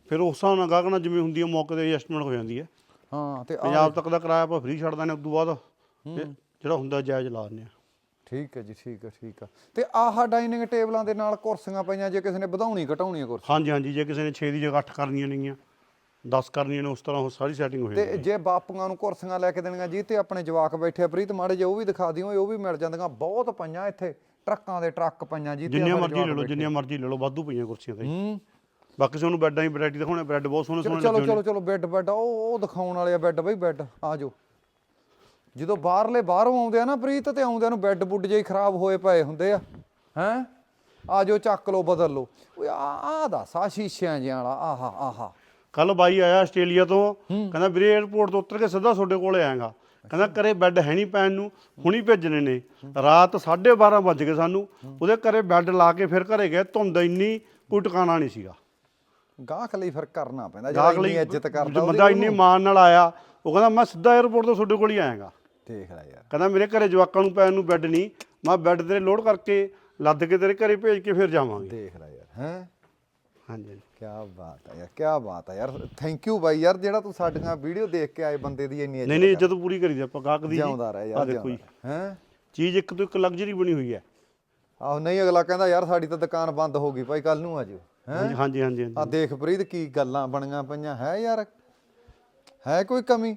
ਫਿਰ ਉਸ ਹਿਸਾਬ ਨਾਲ ਗਾਹਕ ਨਾਲ ਜਿਵੇਂ ਹੁੰਦੀ ਹੈ ਮੌਕੇ ਤੇ ਐਡਜਸਟਮੈਂਟ ਹੋ ਜਾਂਦੀ ਹੈ ਹਾਂ ਤੇ ਪੰਜਾਬ ਤੱਕ ਦਾ ਕਿਰਾਇਆ ਆਪਾਂ ਫ੍ਰੀ ਛੱਡ ਦਿੰਦੇ ਉਸ ਤੋਂ ਬਾਅਦ ਜਿਹੜਾ ਹੁੰਦਾ ਜਾਇਜ਼ ਲਾ ਦਿੰਦੇ ਆ ਠੀਕ ਹੈ ਜੀ ਠੀਕ ਹੈ ਠੀਕ ਹੈ। ਤੇ ਆਹ ਡਾਈਨਿੰਗ ਟੇਬਲਾਂ ਦੇ ਨਾਲ ਕੁਰਸੀਆਂ ਪਈਆਂ ਜੇ ਕਿਸੇ ਨੇ ਵਧਾਉਣੀ ਘਟਾਉਣੀ ਕੁਰਸੀ? ਹਾਂਜੀ ਹਾਂਜੀ ਜੇ ਕਿਸੇ ਨੇ 6 ਦੀ ਜਗ੍ਹਾ 8 ਕਰਨੀਆਂ ਨੇਗੀਆਂ। 10 ਕਰਨੀਆਂ ਨੇ ਉਸ ਤਰ੍ਹਾਂ ਉਹ ਸਾਰੀ ਸੈਟਿੰਗ ਹੋ ਤੇ ਜੇ ਬਾਪੂਆਂ ਨੂੰ ਕੁਰਸੀਆਂ ਲੈ ਕੇ ਦੇਣੀਆਂ ਜੀ ਤੇ ਆਪਣੇ ਜਵਾਕ ਬੈਠੇ ਆ ਪ੍ਰੀਤ ਮਾੜੇ ਜੇ ਉਹ ਵੀ ਦਿਖਾ ਦਿਓ ਉਹ ਵੀ ਮਿਲ ਜਾਂਦੀਆਂ ਬਹੁਤ ਪਈਆਂ ਇੱਥੇ ਟਰੱਕਾਂ ਦੇ ਟਰੱਕ ਪਈਆਂ ਜੀ ਜਿੰਨੀਆਂ ਮਰਜ਼ੀ ਲੈ ਲਓ। ਜਿੰਨੀਆਂ ਮਰਜ਼ੀ ਲੈ ਲਓ ਵਾਧੂ ਪਈਆਂ ਕੁਰਸੀਆਂ ਤੇ ਹੂੰ। ਬਾਕੀ ਤੁਹਾਨੂੰ ਬੈੱਡਾਂ ਦੀ ਵੈਰਾਈਟੀ ਦਿਖਾਉਣੇ ਬੈੱਡ ਬਹੁਤ ਸੋਹਣੇ ਸੋਹਣੇ ਚਲੋ ਚਲੋ ਚਲੋ ਬੈੱਡ ਬੈੱਡ ਉਹ ਉਹ ਦਿਖਾਉਣ ਵਾਲੇ ਆ ਬੈੱਡ ਬਈ ਬੈੱਡ ਆ ਜਾਓ। ਜਦੋਂ ਬਾਹਰਲੇ ਬਾਹਰੋਂ ਆਉਂਦੇ ਆ ਨਾ ਪ੍ਰੀਤ ਤੇ ਆਉਂਦਿਆਂ ਨੂੰ ਬੈੱਡ ਬੁੱਡ ਜਿਹੇ ਖਰਾਬ ਹੋਏ ਪਏ ਹੁੰਦੇ ਆ ਹੈ? ਆ ਜਾਓ ਚੱਕ ਲਓ ਬਦਲ ਲਓ। ਓਏ ਆ ਆ ਦੱਸ ਆ ਸ਼ੀਸ਼ਿਆਂ ਜਿਹਾ ਵਾਲਾ ਆਹਾ ਆਹਾ। ਕੱਲ ਬਾਈ ਆਇਆ ਆਸਟ੍ਰੇਲੀਆ ਤੋਂ ਕਹਿੰਦਾ ਵੀਰੇ 에어ਪੋਰਟ ਤੋਂ ਉਤਰ ਕੇ ਸਿੱਧਾ ਤੁਹਾਡੇ ਕੋਲੇ ਆਏਗਾ। ਕਹਿੰਦਾ ਘਰੇ ਬੈੱਡ ਹੈ ਨਹੀਂ ਪੈਣ ਨੂੰ ਹੁਣੀ ਭੇਜਣੇ ਨੇ। ਰਾਤ 12:30 ਵੱਜ ਗਏ ਸਾਨੂੰ ਉਹਦੇ ਘਰੇ ਬੈੱਡ ਲਾ ਕੇ ਫਿਰ ਘਰੇ ਗਏ ਧੁੰਦ ਇੰਨੀ ਕੋਈ ਟਿਕਾਣਾ ਨਹੀਂ ਸੀਗਾ। ਗਾਹਕ ਲਈ ਫਿਰ ਕਰਨਾ ਪੈਂਦਾ ਜਿਹੜਾ ਇੰਨੀ ਇੱਜ਼ਤ ਕਰਦਾ ਬੰਦਾ ਇੰਨੀ ਮਾਨ ਨਾਲ ਆਇਆ ਉਹ ਕਹਿੰਦਾ ਮੈਂ ਸਿੱਧਾ 에어ਪੋਰਟ ਤੋਂ ਤੁਹਾਡੇ ਕੋਲ ਹੀ ਆਏਗਾ। ਦੇਖ ਲੈ ਯਾਰ। ਕਹਿੰਦਾ ਮੇਰੇ ਘਰੇ ਜਵਾਕਾਂ ਨੂੰ ਪੈਣ ਨੂੰ ਬੈੱਡ ਨਹੀਂ ਮੈਂ ਬੈੱਡ ਤੇਰੇ ਲੋਡ ਕਰਕੇ ਲੱਦ ਕੇ ਤੇਰੇ ਘਰੇ ਭੇਜ ਕੇ ਫਿਰ ਜਾਵਾਂਗੇ। ਦੇਖ ਲੈ ਯਾਰ ਹੈ? ਹਾਂਜੀ। ਕੀ ਬਾਤ ਹੈ ਯਾਰ ਕੀ ਬਾਤ ਹੈ ਯਾਰ। ਥੈਂਕ ਯੂ ਬਾਈ ਯਾਰ ਜਿਹੜਾ ਤੂੰ ਸਾਡੀਆਂ ਵੀਡੀਓ ਦੇਖ ਕੇ ਆਏ ਬੰਦੇ ਦੀ ਇੰਨੀ ਨਹੀਂ ਨਹੀਂ ਇੱਜ਼ਤ ਪੂਰੀ ਕਰੀਦੀ ਆਪਾਂ ਗਾਹਕ ਦੀ। ਜਿਉਂਦਾ ਰਹਿ ਆਹ ਯਾਰ ਦੇਖੋ ਜੀ। ਹੈ? ਚੀਜ਼ ਇੱਕ ਤੋਂ ਇੱਕ ਲਗਜ਼ਰੀ ਬਣੀ ਹੋਈ ਹੈ। ਆਹ ਨਹੀਂ ਅਗਲਾ ਕਹਿੰਦਾ ਯਾਰ ਸਾਡੀ ਤਾਂ ਦੁਕਾਨ ਬੰਦ ਹੋ ਗਈ ਭਾਈ ਕੱਲ ਨੂੰ ਆ ਜਿਓ ਹਾਂਜੀ ਹਾਂਜੀ ਹਾਂਜੀ। ਆ ਦੇਖ ਪ੍ਰੀਤ ਕੀ ਗੱਲਾਂ ਬਣੀਆਂ ਪਈਆਂ ਹੈ ਯਾਰ? ਹੈ ਕੋਈ ਕਮੀ?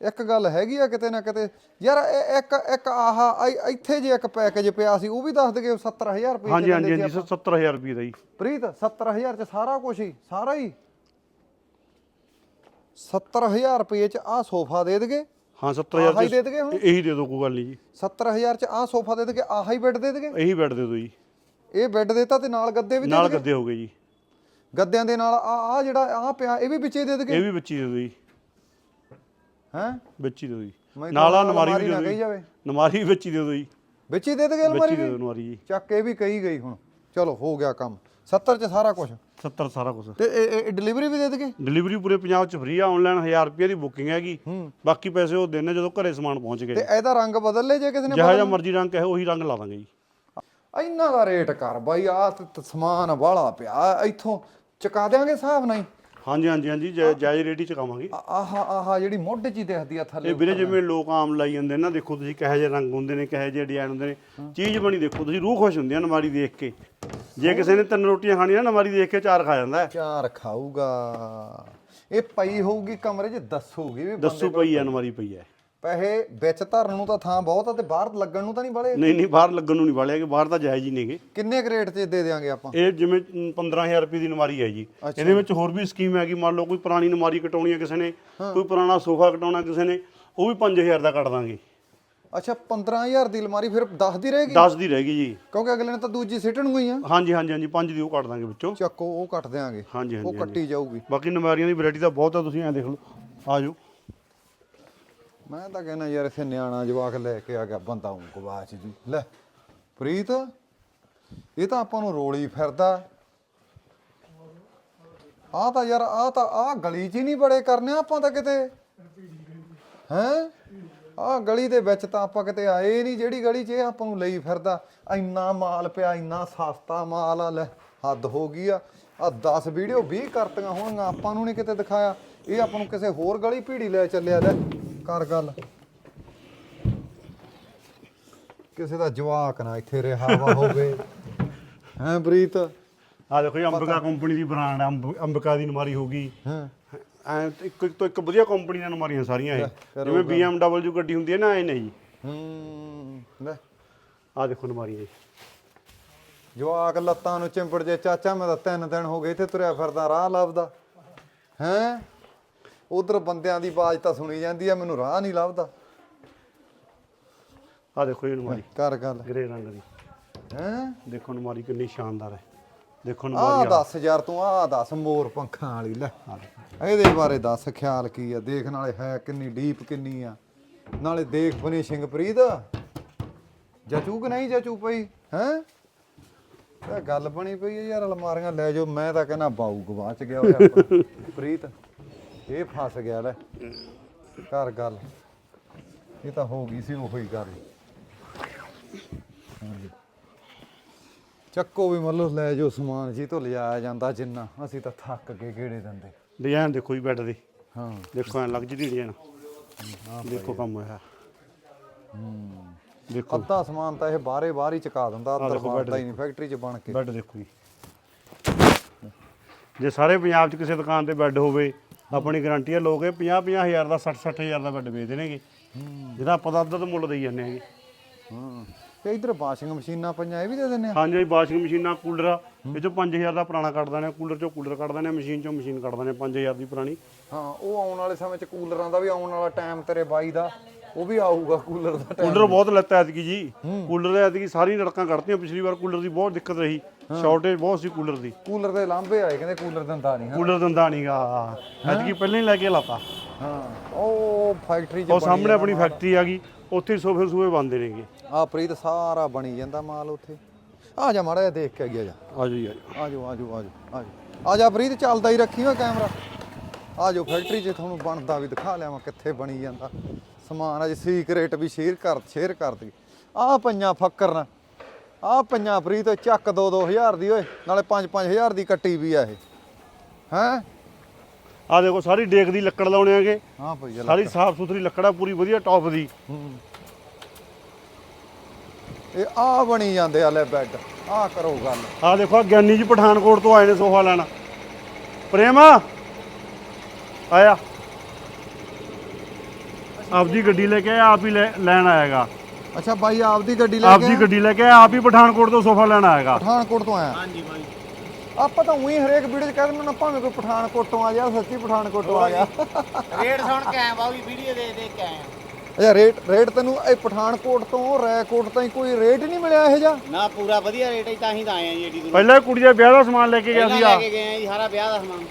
ਇੱਕ ਗੱਲ ਹੈਗੀ ਆ ਕਿਤੇ ਨਾ ਕਿਤੇ। ਯਾਰ ਇਹ ਇੱਕ ਇੱਕ ਆਹ ਇੱਥੇ ਜੇ ਇੱਕ ਪੈਕੇਜ ਪਿਆ ਸੀ ਉਹ ਵੀ ਦੱਸ ਦਗੇ 70000 ਰੁਪਏ ਹਾਂਜੀ ਹਾਂਜੀ ਹਾਂਜੀ ਸਰ 70000 ਰੁਪਏ ਦਾ ਜੀ। ਪ੍ਰੀਤ 70000 ਚ ਸਾਰਾ ਕੁਝ ਹੀ ਸਾਰਾ ਹੀ। 70000 ਰੁਪਏ ਚ ਆਹ ਸੋਫਾ ਦੇ ਦਗੇ। ਹਾਂ 70000 ਆਹ ਦੇ ਦਗੇ ਹੁਣ? ਇਹ- ਇਹੀ ਦੇ ਦਿਓ ਕੋਈ ਗੱਲ ਨਹੀਂ ਜੀ। 70000 ਚ ਆਹ ਸੋਫਾ ਦੇ ਦਗੇ ਆਹ ਹੀ ਬੈੱਡ ਦੇ ਦਗੇ। ਇਹੀ ਬੈੱਡ ਦੇ ਦਿਓ ਜੀ। ਇਹ ਬੈੱਡ ਦੇਤਾ ਤੇ ਨਾਲ ਗੱਦੇ ਵੀ ਦੇ ਨਾਲ ਗੱਦੇ ਹੋ ਗਏ ਜੀ। ਗੱਦਿਆਂ ਦੇ ਨਾਲ ਆ ਆ ਜਿਹੜਾ ਆ ਪਿਆ ਇਹ ਵੀ ਵਿੱਚੇ ਦੇ ਇਹ ਦੇਗੇ ਵੀ ਬੱਚੀ ਦੇ ਦਿਓ ਜੀ। ਹੈ? ਬੱਚੀ ਦੇ ਦਿਓ ਜੀ। ਮੈਂ ਨਾਲ ਆ ਕਿਹਾ ਨਮਾਰੀ ਅਲਮਾਰੀ ਵੀ ਨਾ ਦੇ ਕਹੀ ਦਿਓ ਜਾਵੇ। ਜੀ ਨਮਾਰੀ ਵੀ ਬੱਚੀ ਦੇ ਦਿਓ ਜੀ। ਵਿੱਚੇ ਦੇ ਦੇਗੇ ਅਲਮਾਰੀ ਬੱਚੀ ਦੇ ਵੀ? ਦਿਓ ਨਮਾਰੀ ਜੀ। ਚੱਕ ਇਹ ਵੀ ਕਹੀ ਗਈ ਹੁਣ। ਚਲੋ ਹੋ ਗਿਆ ਕੰਮ। 70 ਚ ਸਾਰਾ ਕੁਝ 70 ਸਾਰਾ ਕੁਝ ਤੇ ਇਹ ਡਿਲੀਵਰੀ ਵੀ ਦੇ ਦੇਗੇ? ਡਿਲੀਵਰੀ ਪੂਰੇ ਪੰਜਾਬ ਚ ਫ੍ਰੀ ਆ। ਆਨਲਾਈਨ 1000 ਰੁਪਏ ਦੀ ਬੁਕਿੰਗ ਹੈਗੀ। ਬਾਕੀ ਪੈਸੇ ਉਹ ਦੇਣੇ ਜਦੋਂ ਘਰੇ ਸਮਾਨ ਪਹੁੰਚ ਤੇ ਗਏ ਇਹਦਾ ਰੰਗ ਬਦਲ ਲੈ ਜੇ ਕਿਸੇ ਨੇ ਜਿਹੜਾ ਜਿਹਾ ਮਰਜ਼ੀ ਰੰਗ ਕਹੇ ਉਹੀ ਰੰਗ ਲਾ ਦਾਂਗੇ ਜੀ। ਇੰਨਾ ਦਾ ਰੇਟ ਕਰ ਬਾਈ। ਆ ਸਮਾਨ ਵਾਲਾ ਪਿਆ। ਇੱਥੋਂ ਚੁਕਾ ਦਿਆਂਗੇ ਹਿਸਾਬ ਨਾਲ ਹੀ। ਹਾਂਜੀ ਹਾਂਜੀ ਹਾਂਜੀ ਜੈ- ਜਾਇਜ਼ ਰੇਟ ਹੀ ਚਕਾਵਾਂਗੇ। ਆ- ਆਹਾ ਆਹਾ ਜਿਹੜੀ ਮੁੱਢ ਜੀ ਦਿਖਦੀ ਆ ਥੱਲੇ ਇਹ ਵੀਰੇ ਜਿਵੇਂ ਲੋਕ ਆਮ ਲਾਈ ਜਾਂਦੇ ਨਾ ਦੇਖੋ ਤੁਸੀਂ ਕਹੇ ਜਿਹੇ ਰੰਗ ਹੁੰਦੇ ਨੇ ਕਹੇ ਜਿਹੇ ਡਿਜ਼ਾਈਨ ਹੁੰਦੇ ਨੇ। ਚੀਜ਼ ਬਣੀ ਦੇਖੋ ਤੁਸੀਂ ਰੂਹ ਖੁਸ਼ ਹੁੰਦੀ ਆ ਨਮਾਰੀ ਦੇਖ ਕੇ। ਜੇ ਕਿਸੇ ਨੇ ਤਿੰਨ ਰੋਟੀਆਂ ਖਾਣੀਆਂ ਨਾ ਨਮਾਰੀ ਦੇਖ ਕੇ ਚਾਰ ਖਾ ਜਾਂਦਾ ਹੈ। ਚਾਰ ਖਾਊਗਾ। ਇਹ ਪਈ ਹੋਊਗੀ ਕਮਰੇ 'ਚ ਦੱਸੂਗੀ ਵੀ ਦੱਸੂ ਪਈ ਆ ਨਮਾਰੀ ਪਈ ਹੈ। ਪੈਸੇ ਵਿੱਚ ਧਰਨ ਨੂੰ ਤਾਂ ਥਾਂ ਬਹੁਤ ਆ ਤੇ ਬਾਹਰ ਲੱਗਣ ਨੂੰ ਤਾਂ ਨਹੀਂ ਬੜੇ ਨਹੀਂ ਨਹੀਂ ਬਾਹਰ ਲੱਗਣ ਨੂੰ ਨਹੀਂ ਵਾਲਿਆ ਕਿ ਬਾਹਰ ਤਾਂ ਜਾਇਜ਼ ਹੀ ਨੇਗੇ। ਕਿੰਨੇ ਕੁ ਰੇਟ 'ਚ ਦੇ ਦੇਾਂਗੇ ਆਪਾਂ? ਇਹ ਜਿਵੇਂ ਮ, 15000 ਰੁਪਏ ਦੀ ਨਮਾਰੀ ਹੈ ਜੀ। ਇਹਦੇ ਵਿੱਚ ਹੋਰ ਵੀ ਸਕੀਮ ਹੈਗੀ ਮੰਨ ਲਓ ਕੋਈ ਪੁਰਾਣੀ ਨਮਾਰੀ ਕਟਾਉਣੀ ਹੈ ਕਿਸੇ ਨੇ ਕੋਈ ਪੁਰਾਣਾ ਸੋਫਾ ਕਟਾਉਣਾ ਕਿਸੇ ਨੇ ਉਹ ਵੀ 5000 ਦਾ ਕੱਟ ਦਾਂਗੇ। ਅੱਛਾ 15000 ਦੀ ਅਲਮਾਰੀ ਫਿਰ 10 ਦੀ ਰਹੇਗੀ? 10 ਦੀ ਰਹਿ ਗਈ ਜੀ। ਕਿਉਂਕਿ ਅਗਲੇ ਨੇ ਤਾਂ ਦੂਜੀ ਸਿੱਟਣ ਗਈ ਆ। ਹਾਂਜੀ ਹਾਂਜੀ ਹਾਂਜੀ 5 ਦੀ ਉਹ ਕੱਟ ਦਾਂਗੇ ਵਿੱਚੋਂ। ਚੱਕੋ ਉਹ ਕੱਟ ਦੇਾਂਗੇ ਹਾਂਜੀ ਉਹ ਹਾਂਜੀ। ਕੱਟੀ ਜਾਊਗੀ। ਬਾਕੀ ਨਮਾਰੀਆਂ ਦੀ ਵੈਰਾਈਟੀ ਤਾਂ ਬਹੁਤ ਆ ਤੁਸੀਂ ਐਂ ਦੇਖ ਲਓ। ਆ ਜਾਓ। ਮੈਂ ਤਾਂ ਕਹਿੰਦਾ ਯਾਰ ਇੱਥੇ ਨਿਆਣਾ ਜਵਾਕ ਲੈ ਕੇ ਆ ਗਿਆ, ਬੰਦਾ ਉਹ ਗਵਾਚ ਜੀ। ਲੈ, ਪ੍ਰੀਤ, ਇਹ ਤਾਂ ਆਪਾਂ ਨੂੰ ਰੋਲੀ ਫਿਰਦਾ। ਆ ਤਾਂ ਯਾਰ ਆ ਤਾਂ ਆ ਗਲੀ 'ਚ ਹੀ ਨਹੀਂ ਬੜੇ ਕਰਨੇ ਆਪਾਂ ਤਾਂ ਕਿਤੇ। ਹੈਂ? ਆ ਗਲੀ ਦੇ ਵਿੱਚ ਤਾਂ ਆਪਾਂ ਕਿਤੇ ਆਏ ਨਹੀਂ, ਜਿਹੜੀ ਗਲੀ 'ਚ ਇਹ ਆਪਾਂ ਨੂੰ ਲਈ ਫਿਰਦਾ। ਇੰਨਾ ਮਾਲ ਪਿਆ, ਇੰਨਾ ਸਸਤਾ ਮਾਲ ਆ, ਲੈ, ਹੱਦ ਹੋ ਗਈ ਆ। ਆ 10 ਵੀਡੀਓ 20 ਕਰਤੀਆਂ ਹੋਣਗੀਆਂ, ਆਪਾਂ ਨੂੰ ਨਹੀਂ ਕਿਤੇ ਦਿਖਾਇਆ। ਇਹ ਆਪਾਂ ਨੂੰ ਕਿਸੇ ਹੋਰ ਗਲੀ ਭੀੜੀ ਲੈ ਚੱਲਿਆ, ਲੈ। ਕਰ ਗੱਲ। ਕਿਸੇ ਦਾ ਜਵਾਕ ਨਾ ਇੱਥੇ ਰਿਹਾ ਵਾ ਹੋਵੇ। ਹੈਂ ਪ੍ਰੀਤ? ਆ ਦੇਖੋ ਜੀ ਅੰਬਿਕਾ ਕੰਪਨੀ ਦੀ ਬ੍ਰਾਂਡ ਅੰਬਿਕਾ ਦੀ ਨਮਾਰੀ ਹੋਗੀ ਹਾਂ। ਐ ਇੱਕ ਇੱਕ ਤੋਂ ਇੱਕ ਵਧੀਆ ਕੰਪਨੀ ਦੀਆਂ ਨਮਾਰੀਆਂ ਸਾਰੀਆਂ ਇਹ। ਜਿਵੇਂ BMW ਗੱਡੀ ਹੁੰਦੀ ਹੈ ਨਾ ਐ ਨਹੀਂ। ਹੂੰ ਲੈ। ਆ ਦੇਖੋ ਨਮਾਰੀਆਂ ਜੀ ਜਵਾਕ ਲੱਤਾਂ ਨੂੰ ਚਿੰਪੜ ਜੇ ਚਾਚਾ ਮੈਂ ਤਾਂ ਤਿੰਨ ਦਿਨ ਹੋ ਗਏ ਇੱਥੇ ਤੁਰਿਆ ਫਿਰਦਾ ਰਾਹ ਲੱਭਦਾ। ਹੈਂ? ਉਧਰ ਬੰਦਿਆਂ ਦੀ ਆਵਾਜ਼ ਤਾਂ ਸੁਣੀ ਜਾਂਦੀ ਆ ਮੈਨੂੰ ਰਾਹ ਨਹੀਂ ਲੱਭਦਾ। ਆ ਦੇਖੋ ਇਹ ਨਮਾਰੀ ਕਰ ਗੱਲ ਗ੍ਰੇ ਰੰਗ ਦੀ। ਹੈਂ? ਦੇਖੋ ਨਮਾਰੀ ਕਿੰਨੀ ਸ਼ਾਨਦਾਰ ਹੈ। ਦੇਖੋ ਆ ਆ। ਦੱਸ ਯਾਰ ਤੂੰ ਆ ਦੱਸ ਮੋਰ ਪੰਖਾਂ ਵਾਲੀ ਲੈ। ਇਹਦੇ ਬਾਰੇ ਦੱਸ ਖਿਆਲ ਕੀ ਆ? ਦੇਖ ਨਾਲੇ ਹੈ ਕਿੰਨੀ ਡੀਪ ਕਿੰਨੀ ਆ। ਨਾਲੇ ਦੇਖ ਫਿਨਿਸ਼ਿੰਗ ਪ੍ਰੀਤ। ਜਚੂ ਕਿ ਨਹੀਂ ਜਚੂ ਪਈ? ਹੈ? ਇਹ ਗੱਲ ਬਣੀ ਪਈ ਯਾਰ ਅਲਮਾਰੀਆਂ ਲੈ ਜਾਓ। ਮੈਂ ਤਾਂ ਕਹਿੰਦਾ ਬਾਊ ਗਵਾਚ ਗਿਆ ਹੋਇਆ ਆਪਣਾ। ਪ੍ਰੀਤ ਇਹ ਫਸ ਗਿਆ ਲੈ। ਕਰ ਗੱਲ। ਇਹ ਤਾਂ ਹੋ ਗਈ ਸੀ ਉਹੀ ਗੱਲ। ਹਾਂਜੀ। ਚੱਕੋ ਵੀ ਮਤਲਬ ਲੈ ਜਾਓ ਸਮਾਨ ਜੀ ਤੋਂ ਲਿਜਾਇਆ ਜਾਂਦਾ ਜਿੰਨਾ। ਅਸੀਂ ਤਾਂ ਥੱਕ ਕੇ ਕਿਹੜੇ ਦਿੰਦੇ। ਡਿਜ਼ਾਈਨ ਦੇਖੋ ਜੀ ਬੈੱਡ ਦੇ। ਹਾਂ। ਦੇਖੋ ਐ ਲੱਗ ਜੀ ਡਿਜ਼ਾਈਨ ਦੇਖੋ ਕੰਮ ਹੋਇਆ। ਦੇਖੋ। ਅੱਧਾ ਸਮਾਨ ਤਾਂ ਇਹ ਬਾਹਰੇ ਬਾਹਰ ਹੀ ਚਕਾ ਦਿੰਦਾ ਅੱਧਾ ਦੇਖੋ ਹੀ ਨਹੀਂ ਫੈਕਟਰੀ 'ਚ ਬਣ ਕੇ। ਬੈੱਡ ਦੇਖੋ ਜੀ। ਜੇ ਸਾਰੇ ਪੰਜਾਬ 'ਚ ਕਿਸੇ ਦੁਕਾਨ ਤੇ ਬੈੱਡ ਹੋਵੇ ਆਪਣੀ ਗਾਰੰਟੀ ਹੈ ਲੋਕ ਇਹ 50 50 ਹਜ਼ਾਰ ਦਾ 60 60 ਹਜ਼ਾਰ ਦਾ ਬੈੱਡ ਵੇਚਦੇ ਨੇਗੇ ਜਿਹਦਾ ਆਪਾਂ ਤਾਂ ਅੱਧਾ ਤੋਂ ਮੁੱਲ ਦੇਈ ਜਾਂਦੇ ਹੈਗੇ। ਹਾਂ। ਤੇ ਇਧਰ ਵਾਸ਼ਿੰਗ ਮਸ਼ੀਨਾਂ ਪਈਆਂ ਇਹ ਵੀ ਦੇ ਦਿੰਦੇ ਆ? ਹਾਂਜੀ ਵਾਸ਼ਿੰਗ ਮਸ਼ੀਨਾਂ ਕੂਲਰ ਆ। ਇਹ ਚੋਂ 5000 ਦਾ ਪੁਰਾਣਾ ਕੱਢ ਦਿੰਦੇ ਆ ਕੂਲਰ ਚੋਂ ਕੂਲਰ ਕੱਢ ਦਿੰਦੇ ਆ ਮਸ਼ੀਨ ਚੋਂ ਮਸ਼ੀਨ ਕੱਢ ਦਿੰਦੇ ਆ 5000 ਦੀ ਪੁਰਾਣੀ। ਹਾਂ ਉਹ ਆਉਣ ਵਾਲੇ ਸਮੇਂ 'ਚ ਕੂਲਰਾਂ ਦਾ ਵੀ ਆਉਣ ਵਾਲਾ ਟਾਈਮ ਤੇਰੇ ਬਾਈ ਦਾ ਉਹ ਵੀ ਆਊਗਾ ਕੂਲਰ ਦਾ ਟਾਈਮ ਕੂਲਰ ਬਹੁਤ ਲੱਤਾ ਐਤਕੀ ਜੀ। ਕੂਲਰ ਦੇ ਐਤਕੀ ਸਾਰੀ ਲੜਕਾਂ ਕੱਢਤੀਆਂ ਪਿਛਲੀ ਵਾਰ ਕੂਲਰ ਦੀ ਬਹੁਤ ਦਿੱਕਤ ਰਹੀ। ਸ਼ਾਰਟੇਜ ਬਹੁਤ ਸੀ ਕੂਲਰ ਦੀ। ਕੂਲਰ ਦੇ ਲਾਂਭੇ ਆਏ ਕਹਿੰਦੇ ਕੂਲਰ ਦਿੰਦਾ ਨਹੀਂ ਕੂਲਰ ਦਿੰਦਾ ਨਹੀਂਗਾ ਐਤਕੀ ਪਹਿਲਾਂ ਹੀ ਲੈ ਕੇ ਲਾਤਾ। ਹਾਂ ਉਹ ਫੈਕਟਰੀ 'ਚ ਉਹ ਸਾਹਮਣੇ ਆਪਣੀ ਫੈਕਟਰੀ ਆ ਗਈ ਉੱਥੇ ਸੋਫੇ ਸੂਏ ਬੰਦੇ ਨੇਗੇ। ਆ ਪ੍ਰੀਤ ਸਾਰਾ ਬਣੀ ਜਾਂਦਾ ਮਾਲ ਉੱਥੇ। ਆ ਜਾ ਮਾੜਾ ਜਿਹਾ ਦੇਖ ਕੇ ਗਿਆ ਜਾ। ਆ ਜੀ, ਆ ਜਾਓ। ਆ ਜਾਓ ਆ ਜਾਓ ਆ ਜਾ ਪ੍ਰੀਤ ਚੱਲਦਾ ਹੀ ਰੱਖੀ ਹੋਇਆ ਕੈਮਰਾ। ਆ ਜਾਓ ਫੈਕਟਰੀ 'ਚ ਤੁਹਾਨੂੰ ਬਣਦਾ ਵੀ ਦਿਖਾ ਲਿਆਵਾਂ ਕਿੱਥੇ ਬਣੀ ਜਾਂਦਾ। ਸਮਾਨ ਅਜ ਸੀਕ੍ਰੇਟ ਵੀ ਸ਼ੇਅਰ ਕਰ ਸ਼ੇਅਰ ਕਰ ਦੀ ਆ ਪੰਜਾਂ ਫੱਕਰਨ। ਆ ਪੰਜਾਂ ਪ੍ਰੀਤ ਚੱਕ 2 2000 ਦੀ ਓਏ ਨਾਲੇ 5 5000 ਦੀ ਕੱਟੀ ਵੀ ਆ ਇਹ। ਹੈ? ਆ ਦੇਖੋ ਸਾਰੀ ਡੇਕ ਦੀ ਲੱਕੜ ਲਾਉਣੇ ਆਗੇ। ਹਾਂ ਭਈਆ ਲੈ। ਸਾਰੀ ਸਾਫ਼ ਸੁਥਰੀ ਲੱਕੜ ਪੂਰੀ ਵਧੀਆ ਟੌਪ ਦੀ। ਇਹ ਆ ਬਣੀ ਜਾਂਦੇ ਆ ਲੈ ਬੈੱਡ ਆ ਕਰੋ ਗੱਲ। ਆ ਦੇਖੋ ਆਹ ਗਿਆਨੀ ਜੀ ਪਠਾਨਕੋਟ ਤੋਂ ਆਏ ਨੇ ਸੋਫਾ ਲੈਣ। ਪ੍ਰੇਮ ਆਇਆ। ਆਪਦੀ ਗੱਡੀ ਲੈ ਕੇ ਆਪ ਹੀ ਲੈਣ ਆਏਗਾ ਅੱਛਾ ਬਾਈ ਆਪਦੀ ਗੱਡੀ ਲੈ ਕੇ ਆਪਦੀ ਗੱਡੀ ਲੈ ਕੇ ਆਇਆ, ਆਪ ਹੀ ਪਠਾਨਕੋਟ ਤੋਂ ਸੋਫਾ ਲੈਣ ਆਏਗਾ। ਪਠਾਨਕੋਟ ਤੋਂ ਆਇਆ? ਹਾਂਜੀ ਬਾਈ। ਆਪਾਂ ਤਾਂ ਉਹੀ ਹਰੇਕ ਵੀਡੀਓ 'ਚ ਕਹਿ ਦਿੰਦੇ ਨਾ ਭਾਵੇਂ ਕੋਈ ਪਠਾਨਕੋਟ ਤੋਂ ਆ ਗਿਆ ਸੱਚੀ ਪਠਾਨਕੋਟ ਤੋਂ ਆ ਗਿਆ। ਰੇਡ ਸੁਣ ਕੇ ਆਇਆ ਵੀ ਵੀਡੀਓ ਦੇ ਦੇ ਕੇ ਆਇਆ। ਅੱਛਾ ਰੇਟ ਰੇਟ ਤੈਨੂੰ ਇਹ ਪਠਾਨਕੋਟ ਤੋਂ ਰੈਕੋਟ ਤਾਈਂ ਕੋਈ ਰੇਟ ਹੀ ਨਹੀਂ ਮਿਲਿਆ ਇਹ ਜਾ ਨਾ ਪੂਰਾ ਵਧੀਆ ਰੇਟ ਹੈ ਤਾਂ ਹੀ ਤਾਂ ਆਏ ਆ ਜੀ ਏਡੀ ਦੂਰ। ਪਹਿਲਾਂ ਕੁੜੀ ਦਾ ਵਿਆਹ ਦਾ ਸਮਾਨ ਲੈ ਕੇ ਗਿਆ ਪਹਿਲਾਂ ਸੀਗਾ। ਲੈ ਕੇ ਗਏ ਆ ਜੀ ਸਾਰਾ ਵਿਆਹ ਦਾ ਸਮਾਨ।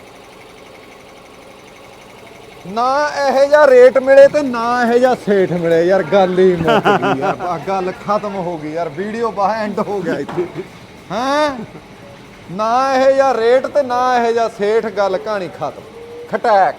ਨਾ ਇਹ ਜਿਹਾ ਰੇਟ ਮਿਲੇ ਤੇ ਨਾ ਇਹ ਜਿਹਾ ਸੇਠ ਮਿਲੇ। ਯਾਰ ਗੱਲ ਹੀ ਮੁੱਕ ਗਈ ਯਾਰ ਬਾ ਗੱਲ ਖਤਮ ਹੋ ਗਈ ਯਾਰ ਵੀਡੀਓ ਬਾਹ ਐਂਡ ਹੋ ਗਿਆ ਇੱਥੇ। ਹੈਂ? ਨਾ ਇਹ ਜਿਹਾ ਰੇਟ ਤੇ ਨਾ ਇਹ ਜਿਹਾ ਸੇਠ ਗੱਲ ਕਹਾਣੀ ਖਤਮ। ਖਟੈਕ।